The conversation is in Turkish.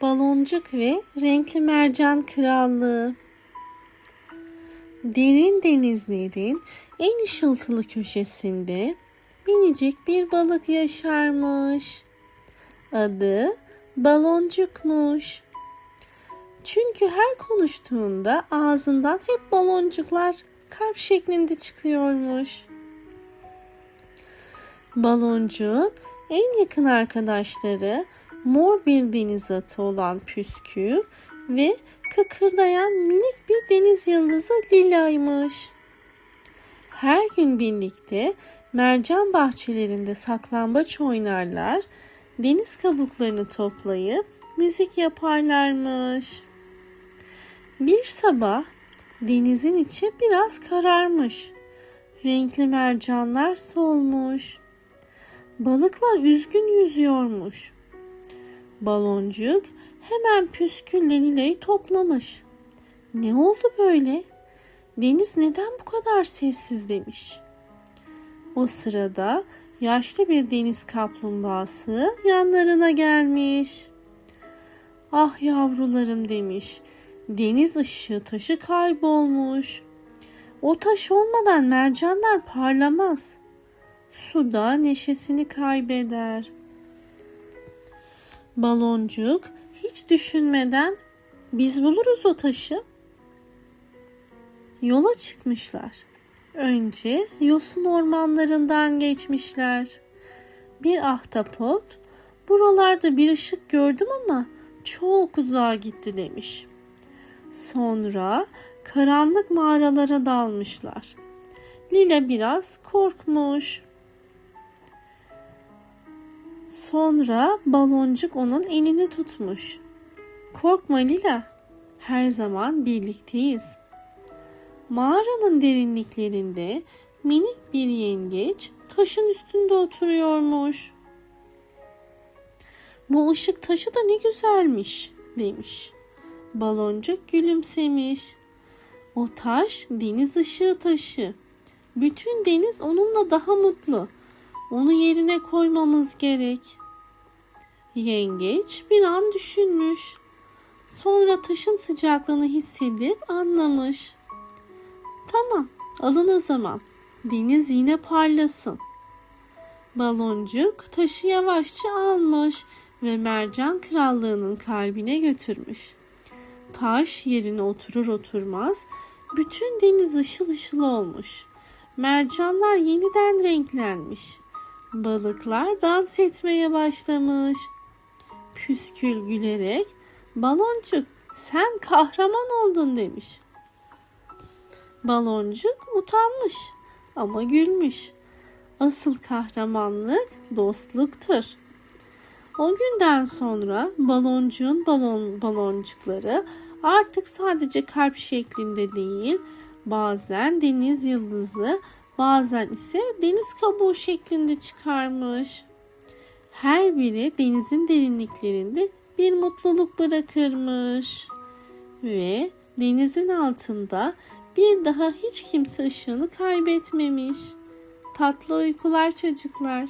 Baloncuk ve Renkli Mercan Krallığı Derin denizlerin en ışıltılı köşesinde minicik bir balık yaşarmış. Adı Baloncukmuş. Çünkü her konuştuğunda ağzından hep baloncuklar kalp şeklinde çıkıyormuş. Baloncuğun en yakın arkadaşları mor bir deniz atı olan Püskül ve kıkırdayan minik bir deniz yıldızı Lila'ymış. Her gün birlikte mercan bahçelerinde saklambaç oynarlar, deniz kabuklarını toplayıp müzik yaparlarmış. Bir sabah denizin içi biraz kararmış. Renkli mercanlar solmuş. Balıklar üzgün yüzüyormuş. Baloncuk hemen püskülle Lila'yı toplamış. Ne oldu böyle? Deniz neden bu kadar sessiz demiş. O sırada yaşlı bir deniz kaplumbağası yanlarına gelmiş. Ah yavrularım demiş. Deniz ışığı taşı kaybolmuş. O taş olmadan mercanlar parlamaz. Suda neşesini kaybeder. Baloncuk hiç düşünmeden biz buluruz o taşı. Yola çıkmışlar. Önce yosun ormanlarından geçmişler. Bir ahtapot buralarda bir ışık gördüm ama çok uzağa gitti demiş. Sonra karanlık mağaralara dalmışlar. Lila biraz korkmuş. Sonra baloncuk onun elini tutmuş. Korkma Lila, her zaman birlikteyiz. Mağaranın derinliklerinde minik bir yengeç taşın üstünde oturuyormuş. Bu ışık taşı da ne güzelmiş demiş. Baloncuk gülümsemiş. O taş deniz ışığı taşı. Bütün deniz onunla daha mutlu. Onu yerine koymamız gerek. Yengeç bir an düşünmüş. Sonra taşın sıcaklığını hissedip anlamış. Tamam, alın o zaman. Deniz yine parlasın. Baloncuk taşı yavaşça almış ve mercan krallığının kalbine götürmüş. Taş yerine oturur oturmaz bütün deniz ışıl ışıl olmuş. Mercanlar yeniden renklenmiş. Balıklar dans etmeye başlamış. Püskül gülerek baloncuk sen kahraman oldun demiş. Baloncuk utanmış ama gülmüş. Asıl kahramanlık dostluktur. O günden sonra baloncuğun balon baloncukları artık sadece kalp şeklinde değil, bazen deniz yıldızı, bazen ise deniz kabuğu şeklinde çıkarmış. Her biri denizin derinliklerinde bir mutluluk bırakırmış. Ve denizin altında bir daha hiç kimse ışığını kaybetmemiş. Tatlı uykular çocuklar.